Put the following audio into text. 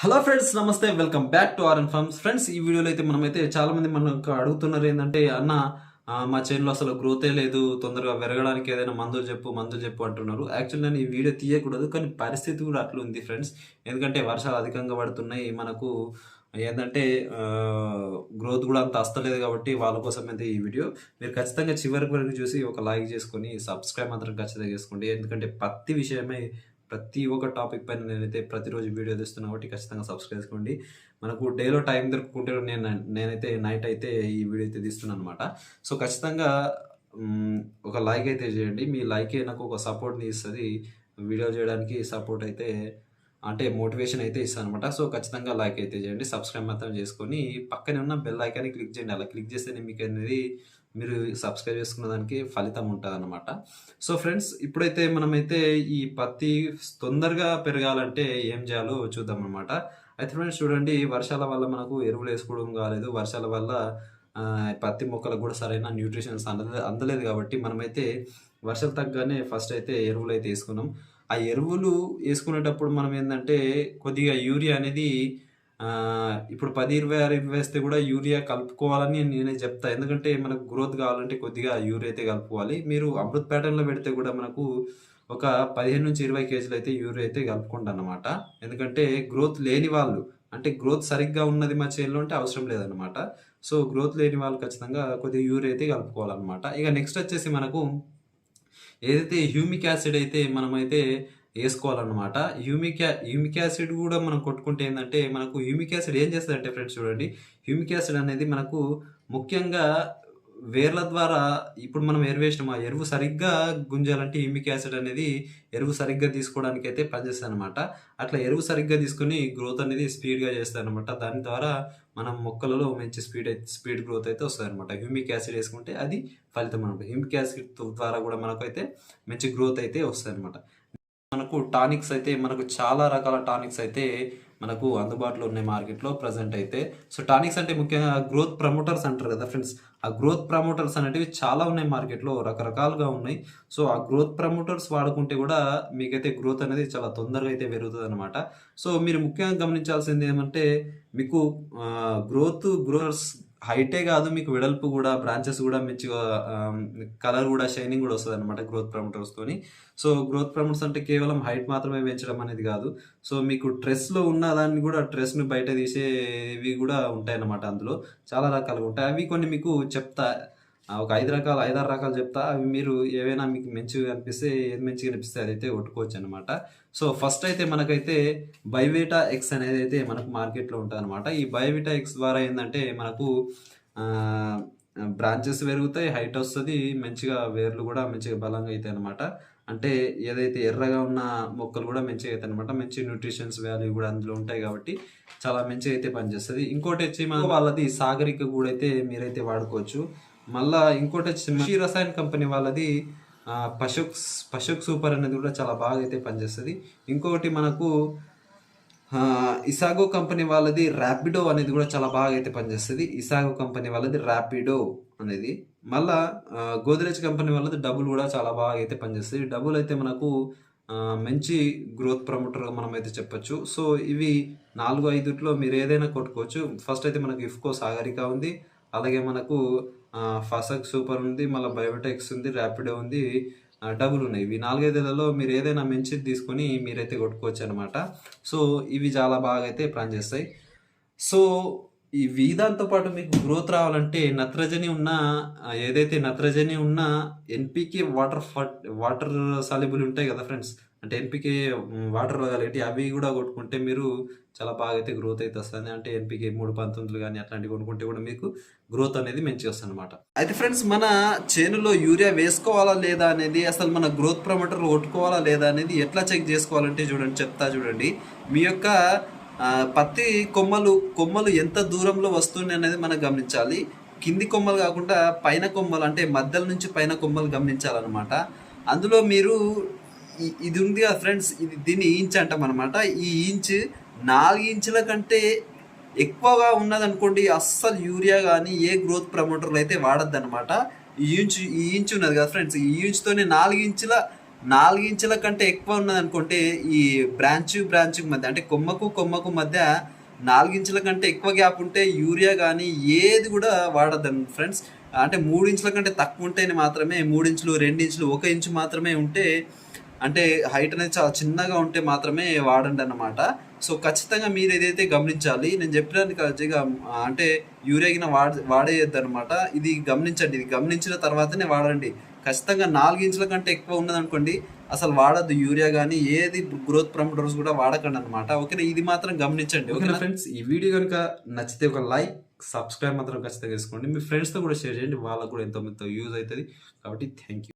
Hello friends నమస్తే welcome back to our farms friends ఈ వీడియోలో అయితే మనమైతే చాలామంది మనకు అడుగుతున్నారు ఏంటంటే అన్న మా చేనులో అసలు గ్రోతే లేదు తొందరగా పెరగడానికి ఏదైనా మందులు చెప్పు మందులు చెప్పు అంటున్నారు. యాక్చువల్ నేను ఈ వీడియో తీయకూడదు కానీ పరిస్థితి కూడా అట్లా ఉంది ఫ్రెండ్స్ ఎందుకంటే వర్షాలు అధికంగా పడుతున్నాయి మనకు ఏంటంటే గ్రోత్ కూడా అంత అస్తలేదు కాబట్టి వాళ్ళ కోసం అయితే ఈ వీడియో మీరు ఖచ్చితంగా చివరికి వరకు చూసి ఒక లైక్ చేసుకొని సబ్స్క్రైబ్ మాత్రం ఖచ్చితంగా చేసుకోండి. ఎందుకంటే పత్తి విషయమై ప్రతి ఒక్క టాపిక్ పైన నేనైతే ప్రతిరోజు వీడియో తీస్తున్నా కాబట్టి ఖచ్చితంగా సబ్స్క్రైబ్ చేసుకోండి. మనకు డేలో టైం దొరుకుకుంటే నేను నేనైతే నైట్ అయితే ఈ వీడియో అయితే తీస్తున్నాను అనమాట సో ఖచ్చితంగా ఒక లైక్ అయితే చేయండి. మీ లైకే నాకు ఒక సపోర్ట్ని ఇస్తుంది. వీడియో చేయడానికి సపోర్ట్ అయితే అంటే మోటివేషన్ అయితే ఇస్తాను అనమాట సో ఖచ్చితంగా లైక్ అయితే చేయండి. సబ్స్క్రైబ్ మాత్రం చేసుకొని పక్కనే ఉన్న బెల్ ఐకాన్ని క్లిక్ చేయండి. అలా క్లిక్ చేస్తేనే మీకు అనేది మీరు సబ్స్క్రైబ్ చేసుకున్న దానికి ఫలితం ఉంటుంది అనమాట సో ఫ్రెండ్స్ ఇప్పుడైతే మనమైతే ఈ పత్తి తొందరగా పెరగాలంటే ఏం చేయాలో చూద్దాం అనమాట అయితే ఫ్రెండ్స్ చూడండి వర్షాల వల్ల మనకు ఎరువులు వేసుకోవడం కాలేదు. వర్షాల వల్ల పత్తి మొక్కలకు కూడా సరైన న్యూట్రిషన్స్ అందలేదు అందలేదు కాబట్టి మనమైతే వర్షాలు తగ్గగానే ఫస్ట్ అయితే ఎరువులు అయితే వేసుకున్నాం. ఆ ఎరువులు వేసుకునేటప్పుడు మనం ఏంటంటే కొద్దిగా యూరియా అనేది ఇప్పుడు పది ఇరవై ఆరు ఇరవై వేస్తే కూడా యూరియా కలుపుకోవాలని నేనే చెప్తా. ఎందుకంటే మనకు గ్రోత్ కావాలంటే కొద్దిగా యూరియా అయితే కలుపుకోవాలి. మీరు అమృత్ ప్యాటర్న్లో పెడితే కూడా మనకు ఒక పదిహేను నుంచి ఇరవై కేజీలు అయితే యూరియా అయితే కలుపుకోండి అనమాట ఎందుకంటే గ్రోత్ లేని వాళ్ళు అంటే గ్రోత్ సరిగ్గా ఉన్నది మా చేనులో అంటే అవసరం లేదన్నమాట. సో గ్రోత్ లేని వాళ్ళు ఖచ్చితంగా కొద్దిగా యూరియా అయితే కలుపుకోవాలన్నమాట. ఇక నెక్స్ట్ వచ్చేసి మనకు ఏదైతే హ్యూమిక్ యాసిడ్ అయితే మనమైతే వేసుకోవాలన్నమాట. హ్యూమిక్ హ్యూమిక్ యాసిడ్ కూడా మనం కొట్టుకుంటే ఏంటంటే మనకు హ్యూమిక్ యాసిడ్ ఏం చేస్తుందంటే ఫ్రెండ్స్ చూడండి. హ్యూమిక్ యాసిడ్ అనేది మనకు ముఖ్యంగా వేర్ల ద్వారా ఇప్పుడు మనం ఎరువు వేసినాం. ఆ ఎరువు సరిగ్గా గుంజాలంటే హ్యూమిక్ యాసిడ్ అనేది ఎరువు సరిగ్గా తీసుకోవడానికి అయితే పనిచేస్తుంది అనమాట అట్లా ఎరువు సరిగ్గా తీసుకొని గ్రోత్ అనేది స్పీడ్గా చేస్తాయి అనమాట దాని ద్వారా మనం మొక్కలలో మంచి స్పీడ్ అయితే స్పీడ్ గ్రోత్ అయితే వస్తుంది అనమాట హ్యూమిక్ యాసిడ్ వేసుకుంటే అది ఫలితం అనమాట హ్యూమిక్ యాసిడ్ ద్వారా కూడా మనకైతే మంచి గ్రోత్ అయితే వస్తుంది అనమాట మనకు టానిక్స్ అయితే మనకు చాలా రకాల టానిక్స్ అయితే మనకు అందుబాటులో ఉన్నాయి మార్కెట్లో ప్రజెంట్ అయితే. సో టానిక్స్ అంటే ముఖ్యంగా గ్రోత్ ప్రమోటర్స్ అంటారు కదా ఫ్రెండ్స్. ఆ గ్రోత్ ప్రమోటర్స్ అనేటివి చాలా ఉన్నాయి మార్కెట్లో రకరకాలుగా ఉన్నాయి. సో ఆ గ్రోత్ ప్రమోటర్స్ వాడుకుంటే కూడా మీకైతే గ్రోత్ అనేది చాలా తొందరగా అయితే పెరుగుతుంది అనమాట సో మీరు ముఖ్యంగా గమనించాల్సింది ఏమంటే మీకు గ్రోత్ గ్రోవర్స్ హైటే కాదు మీకు వెడల్పు కూడా బ్రాంచెస్ కూడా మంచిగా కలర్ um, కూడా షైనింగ్ కూడా వస్తుంది అనమాట గ్రోత్ ప్రమోటర్స్ తోని. సో గ్రోత్ ప్రమోటర్స్ అంటే కేవలం హైట్ మాత్రమే పెంచడం అనేది కాదు. సో మీకు ట్రెస్లో ఉన్న దాన్ని కూడా ట్రెస్ని బయట తీసేవి కూడా ఉంటాయి అన్నమాట అందులో. చాలా రకాలుగా ఉంటాయి. అవి కొన్ని మీకు చెప్తా ఒక ఐదు రకాలు ఐదారు రకాలు చెప్తా అవి మీరు ఏవైనా మీకు మంచిగా అనిపిస్తే ఏది మంచిగా అనిపిస్తే అదైతే కొట్టుకోవచ్చు అనమాట సో ఫస్ట్ అయితే మనకైతే బైవేటా ఎక్స్ అనేది అయితే మనకు మార్కెట్లో ఉంటుంది అనమాట ఈ బైవేటా ఎక్స్ ద్వారా ఏంటంటే మనకు బ్రాంచెస్ పెరుగుతాయి హైట్ వస్తుంది మంచిగా వేర్లు కూడా మంచిగా బలంగా అవుతాయి అనమాట అంటే ఏదైతే ఎర్రగా ఉన్న మొక్కలు కూడా మంచిగా అవుతాయి అనమాట మంచి న్యూట్రిషన్స్ వాల్యూ కూడా అందులో ఉంటాయి కాబట్టి చాలా మంచిగా అయితే పనిచేస్తుంది. ఇంకోటి వచ్చి మన వాళ్ళది సాగరిక కూడా అయితే మీరైతే వాడుకోవచ్చు. మళ్ళా ఇంకోటి వచ్చి శ్రీ రసాయన కంపెనీ వాళ్ళది పశుక్ పశుక్ సూపర్ అనేది కూడా చాలా బాగా అయితే పనిచేస్తుంది. ఇంకొకటి మనకు ఇసాగో కంపెనీ వాళ్ళది ర్యాపిడో అనేది కూడా చాలా బాగా అయితే పనిచేస్తుంది. ఇసాగో కంపెనీ వాళ్ళది ర్యాపిడో అనేది. మళ్ళా గోద్రేజ్ కంపెనీ వాళ్ళది డబుల్ కూడా చాలా బాగా అయితే పనిచేస్తుంది. డబుల్ అయితే మనకు మంచి గ్రోత్ ప్రమోటర్గా మనం అయితే చెప్పొచ్చు. సో ఇవి నాలుగు ఐదుట్లో మీరు ఏదైనా కొట్టుకోవచ్చు. ఫస్ట్ అయితే మనకు ఇఫ్కో సాగరిక ఉంది. అలాగే మనకు ఫసక్ సూపర్ ఉంది మళ్ళీ బయోటెక్స్ ఉంది ర్యాపిడో ఉంది డబుల్ ఉన్నాయి. ఇవి నాలుగైదులలో మీరు ఏదైనా మంచిది తీసుకొని మీరైతే కొట్టుకోవచ్చు అనమాట సో ఇవి చాలా బాగా అయితే పనిచేస్తాయి సో ఈ వీదాంతో పాటు మీకు గ్రోత్ రావాలంటే నత్రజని ఉన్న ఏదైతే నత్రజని ఉన్న ఎన్పికే వాటర్ ఫట్ వాటర్ సాల్యుబుల్ ఉంటాయి కదా ఫ్రెండ్స్ అంటే ఎన్పికే వాటర్ ఏంటి అవి కూడా కొట్టుకుంటే మీరు చాలా బాగా అయితే గ్రోత్ అయితే వస్తుంది. అంటే ఎన్పికే మూడు పంతొమ్మిదిలు కానీ అట్లాంటివి కొనుక్కుంటే కూడా మీకు గ్రోత్ అనేది మంచిగా వస్తుంది అనమాట అయితే ఫ్రెండ్స్ మన చేనులో యూరియా వేసుకోవాలా లేదా అనేది అసలు మన గ్రోత్ ప్రమోటర్ కొట్టుకోవాలా లేదా అనేది ఎట్లా చెక్ చేసుకోవాలంటే చూడండి చెప్తా చూడండి. మీ యొక్క పత్తి కొమ్మలు కొమ్మలు ఎంత దూరంలో వస్తుంది అనేది మనం గమనించాలి. కింది కొమ్మలు కాకుండా పైన కొమ్మలు అంటే మధ్యలో నుంచి పైన కొమ్మలు గమనించాలన్నమాట. అందులో మీరు ఇది ఉంది కదా ఫ్రెండ్స్ ఇది దీన్ని ఇంచ్ అంటాం అనమాట ఈ ఇంచ్ నాలుగు ఇంచుల కంటే ఎక్కువగా ఉన్నదనుకోండి అస్సలు యూరియా కానీ ఏ గ్రోత్ ప్రమోటర్లు అయితే వాడద్దు అనమాట ఈ ఇంచు ఈ ఇంచు ఉన్నది కదా ఫ్రెండ్స్ ఈ ఇంచుతోనే నాలుగు ఇంచుల నాలుగు ఇంచుల కంటే ఎక్కువ ఉన్నదనుకుంటే ఈ బ్రాంచ్ బ్రాంచ్ మధ్య అంటే కొమ్మకు కొమ్మకు మధ్య నాలుగు ఇంచుల కంటే ఎక్కువ గ్యాప్ ఉంటే యూరియా కానీ ఏది కూడా వాడద్దండి ఫ్రెండ్స్ అంటే మూడు ఇంచుల కంటే తక్కువ ఉంటేనే మాత్రమే మూడు ఇంచులు రెండు ఇంచులు ఒక ఇంచు మాత్రమే ఉంటే అంటే హైట్ అనేది చాలా చిన్నగా ఉంటే మాత్రమే వాడండి అన్నమాట. సో ఖచ్చితంగా మీరు ఏదైతే గమనించాలి నేను చెప్పినాను కరెక్ట్గా అంటే యూరియా వాడ వాడేయద్దు అనమాట ఇది గమనించండి ఇది గమనించిన తర్వాతనే వాడండి. ఖచ్చితంగా నాలుగు ఇంచుల కంటే ఎక్కువ ఉన్నదనుకోండి అసలు వాడద్దు యూరియా కానీ ఏది గ్రోత్ ప్రమోటర్స్ కూడా వాడకండి అనమాట ఓకేనా? ఇది మాత్రం గమనించండి ఓకేనా ఫ్రెండ్స్? ఈ వీడియో కనుక నచ్చితే ఒక లైక్ సబ్స్క్రైబ్ మాత్రం ఖచ్చితంగా చేసుకోండి. మీ ఫ్రెండ్స్తో కూడా షేర్ చేయండి వాళ్ళకు కూడా ఎంతో ఎంతో యూజ్ అవుతుంది. కాబట్టి థ్యాంక్ యూ